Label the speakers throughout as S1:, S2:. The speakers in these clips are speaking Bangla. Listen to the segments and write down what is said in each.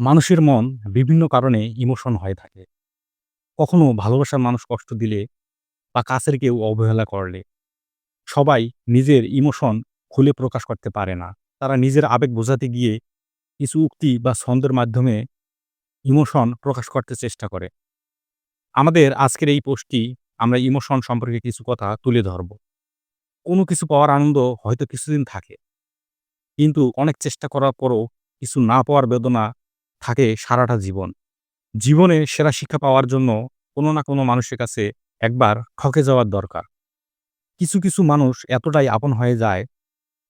S1: মানুষের মন বিভিন্ন কারণে ইমোশন হয়ে থাকে। কখনো ভালোবাসার মানুষ কষ্ট দিলে বা কাছের কেউ অবহেলা করলে সবাই নিজের ইমোশন খুলে প্রকাশ করতে পারে না। তারা নিজের আবেগ বোঝাতে গিয়ে কিছু উক্তি বা ছন্দের মাধ্যমে ইমোশন প্রকাশ করতে চেষ্টা করে। আমাদের আজকের এই পোস্টটি আমরা ইমোশন সম্পর্কে কিছু কথা তুলে ধরব। কোনো কিছু পাওয়ার আনন্দ হয়তো কিছুদিন থাকে। কিন্তু অনেক চেষ্টা করার পরও কিছু না পাওয়ার বেদনা থাকে সারাটা জীবন। জীবনে সেরা শিক্ষা পাওয়ার জন্য কোনো না কোনো মানুষের কাছে একবার ঠকে যাওয়ার দরকার। কিছু, কিছু মানুষ এতটাই আপন হয়ে যায়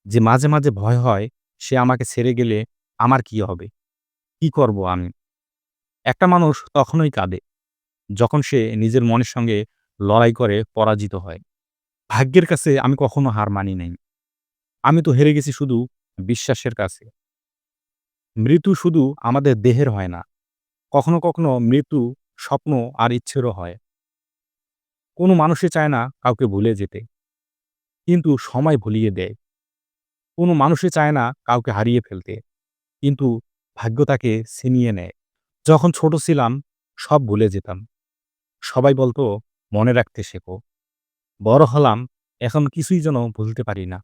S1: যে মাঝে, মাঝে ভয় হয় সে আমাকে ছেড়ে গেলে আমার কি হবে? কি করব আমি? একটা মানুষ তখনই কাঁদে যখন সে নিজের মনের সঙ্গে লড়াই করে পরাজিত হয়। ভাগ্যের কাছে আমি কখনো হার মানি নাই। আমি তো হেরে গেছি শুধু বিশ্বাসের কাছে। মৃত্যু শুধু আমাদের দেহের হয় না। কখনো, কখনো মৃত্যু স্বপ্ন আর ইচ্ছেরও হয়। কোনো মানুষই চায় না কাউকে ভুলে যেতে। কিন্তু সময় ভুলিয়ে দেয়। কোনো মানুষই চায় না কাউকে হারিয়ে ফেলতে। কিন্তু ভাগ্য তাকে ছিনিয়ে নেয়। যখন ছোট ছিলাম সব ভুলে যেতাম। সবাই বলতো মনে রাখতে শেখো। বড় হলাম এখন কিছুই যেন ভুলতে পারি না।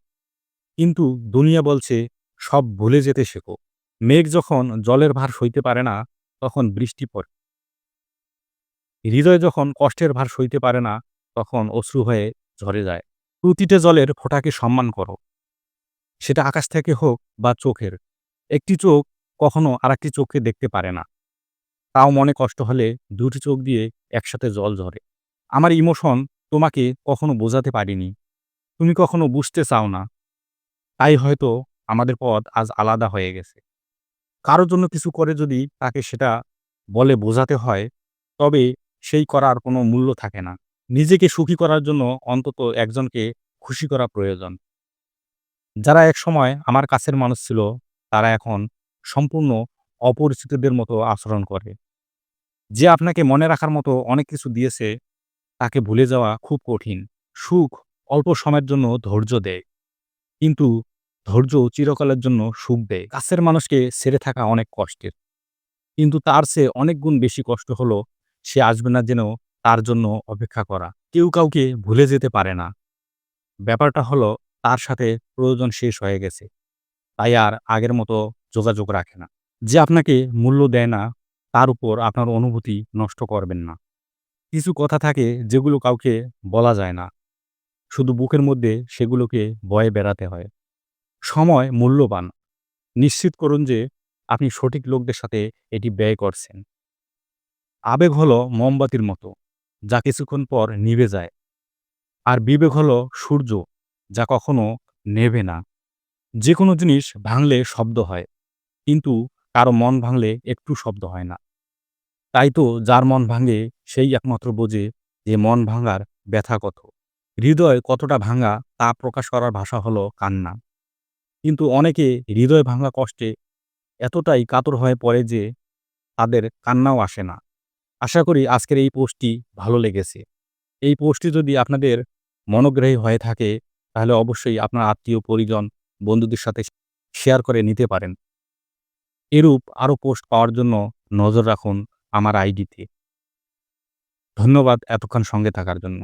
S1: কিন্তু দুনিয়া বলছে সব ভুলে যেতে শেখো। মেঘ যখন জলের ভার সইতে পারে না, তখন বৃষ্টি পড়ে। হৃদয় যখন কষ্টের ভার সইতে পারে না, তখন অশ্রু হয়ে ঝরে যায়। প্রতিটা জলের ফোঁটাকে সম্মান করো। সেটা আকাশ থেকে হোক বা চোখের। একটি চোখ কখনো আর একটি চোখকে দেখতে পারে না। তাও মনে কষ্ট হলে দুটি চোখ দিয়ে একসাথে জল ঝরে। আমার ইমোশন তোমাকে কখনো বোঝাতে পারিনি। তুমি কখনো বুঝতে চাও না। তাই হয়তো আমাদের পথ আজ আলাদা হয়ে গেছে। কারও জন্য কিছু করে যদি তাকে সেটা বলে বোঝাতে হয়, তবে সেই করার কোনো মূল্য থাকে না। নিজেকে সুখী করার জন্য অন্তত একজনকে খুশি করা প্রয়োজন। যারা একসময় আমার কাছের মানুষ ছিল, তারা এখন সম্পূর্ণ অপরিচিতদের মতো আচরণ করে। যে আপনাকে মনে রাখার মতো অনেক কিছু দিয়েছে, তাকে ভুলে যাওয়া খুব কঠিন। সুখ অল্প সময়ের জন্য ধৈর্য দেয়। কিন্তু ধৈর্য চিরকালের জন্য সুখ দেয়। কাছের মানুষকে ছেড়ে থাকা অনেক কষ্টের। কিন্তু তার চেয়ে অনেক গুণ বেশি কষ্ট হলো সে আসবে না যেন তার জন্য অপেক্ষা করা। কেউ কাউকে ভুলে যেতে পারে না। ব্যাপারটা হলো তার সাথে প্রয়োজন শেষ হয়ে গেছে। তাই আর আগের মতো যোগাযোগ রাখে না। যে আপনাকে মূল্য দেয় না, তার উপর আপনার অনুভূতি নষ্ট করবেন না। কিছু কথা থাকে যেগুলো কাউকে বলা যায় না। শুধু বুকের মধ্যে সেগুলোকে বয়ে বেড়াতে হয়। সময় মূল্যবান। নিশ্চিত করুন যে আপনি সঠিক লোকদের সাথে এটি ব্যয় করছেন। আবেগ হলো মোমবাতির মতো, যা কিছুক্ষণ পর নিভে যায়। আর বিবেক হলো সূর্য, যা কখনো নেভে না। যে কোনো জিনিস ভাঙলে শব্দ হয়, কিন্তু কারও মন ভাঙলে একটু শব্দ হয় না। তাই তো যার মন ভাঙে সেই একমাত্র বোঝে যে মন ভাঙার ব্যথা কত। হৃদয় কতটা ভাঙা তা প্রকাশ করার ভাষা হলো কান্না। কিন্তু অনেকে হৃদয় ভাঙা কষ্টে এতটাই কাতর হয়ে পড়ে যে তাদের কান্নাও আসে না। আশা করি আজকের এই পোস্টটি ভালো লেগেছে। এই পোস্টটি যদি আপনাদের মনোগ্রাহী হয়ে থাকে, তাহলে অবশ্যই আপনার আত্মীয়, পরিজন, বন্ধুদের সাথে শেয়ার করে নিতে পারেন। এরূপ আরও পোস্ট পাওয়ার জন্য নজর রাখুন আমার আইডিতে। ধন্যবাদ এতক্ষণ সঙ্গে থাকার জন্য।